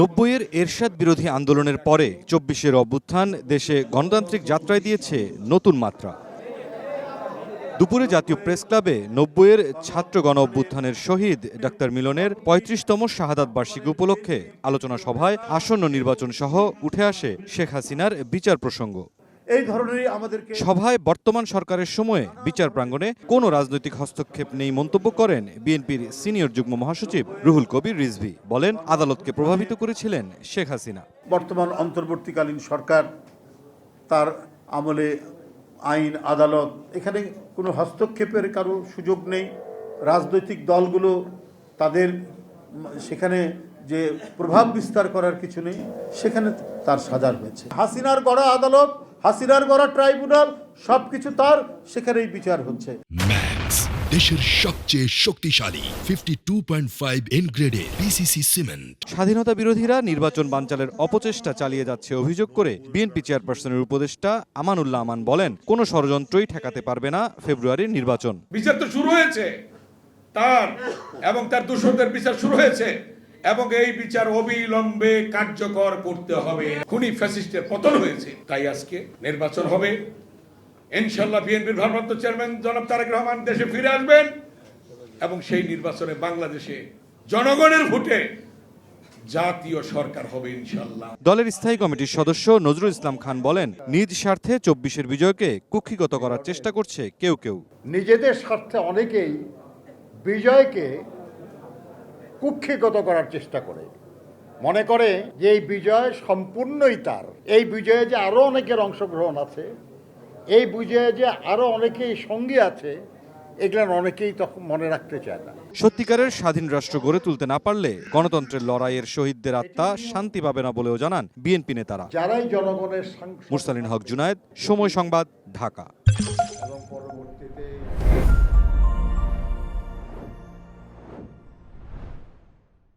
নব্বইয়ের এরশাদ বিরোধী আন্দোলনের পরে চব্বিশের অভ্যুত্থান দেশে গণতান্ত্রিক যাত্রায় দিয়েছে নতুন মাত্রা। দুপুরে জাতীয় প্রেস ক্লাবে নব্বইয়ের ছাত্র গণ অভ্যুত্থানের শহীদ ডাক্তার মিলনের পঁয়ত্রিশতম শাহাদাত বার্ষিকী উপলক্ষে আলোচনা সভায় আসন্ন নির্বাচন সহ উঠে আসে শেখ হাসিনার বিচার প্রসঙ্গ। এই ধরনেরই আমাদেরকে সভায় বর্তমান সরকারের সময়ে বিচার প্রাঙ্গণে কোনো রাজনৈতিক হস্তক্ষেপ নেই মন্তব্য করেন বিএনপির সিনিয়র যুগ্ম মহাসচিব রুহুল কবির রিজভি। বলেন আদালতকে প্রভাবিত করেছিলেন শেখ হাসিনা। বর্তমান অন্তর্বর্তীকালীন সরকার তার আমলে আইন আদালত এখানে কোনো হস্তক্ষেপের কারও সুযোগ নেই। রাজনৈতিক দলগুলো তাদের সেখানে যে প্রভাব বিস্তার করার কিছু নেই সেখানে তার সাজা হয়েছে হাসিনার গড়া আদালত হাসিনার গড়া ট্রাইব্যুনাল সবকিছু তার সেখানেই বিচার হচ্ছে। ম্যাক্স দেশের সবচেয়ে শক্তিশালী fifty two point five N গ্রেডের পিসিসি সিমেন্ট স্বাধীনতা বিরোধীরা নির্বাচন বানচালের অপচেষ্টা চালিয়ে যাচ্ছে অভিযোগ করে বিএনপি চেয়ারপারসনের উপদেষ্টা আমানুল্লাহ আমান বলেন কোনো ষড়যন্ত্রই ঠেকাতে পারবে না ফেব্রুয়ারির নির্বাচন। বিচার তো শুরু হয়েছে তার এবং তার দূষণদের বিচার শুরু হয়েছে। এবং এই বিচার অবিলম্বে কার্যকর করতে হবে। খুনি ফ্যাসিস্টের পতন হয়েছে তাই আজকে নির্বাচন হবে। ইনশাল্লাহ বিএনপির ভারপ্রাপ্ত চেয়ারম্যান জনাব তারেক রহমান দেশে ফিরে আসবেন এবং সেই নির্বাচনে বাংলাদেশে জনগণের ভোটে জাতীয় সরকার হবে ইনশাল্লাহ দলের স্থায়ী কমিটির সদস্য নজরুল ইসলাম খান বলেন নিজ স্বার্থে চব্বিশের বিজয়কে কুক্ষিগত করার চেষ্টা করছে কেউ কেউ। নিজেদের স্বার্থে অনেকেই বিজয়কে কুক্ষিগত করার চেষ্টা করে। মনে করে যে এই বিজয় সম্পূর্ণই তার। এই বিজয়ে যে আরও অনেকের অংশগ্রহণ আছে এই বিজয়ে যে আরও অনেকেই সঙ্গী আছে এগুলো অনেকেই তখন মনে রাখতে চায় না। সত্যিকারের স্বাধীন রাষ্ট্র গড়ে তুলতে না পারলে গণতন্ত্রের লড়াইয়ের শহীদদের আত্মা শান্তি পাবে না বলেও জানান বিএনপি নেতারা। যারাই জনগণের মুরসালিন হক জুনায়েদ সময় সংবাদ ঢাকা।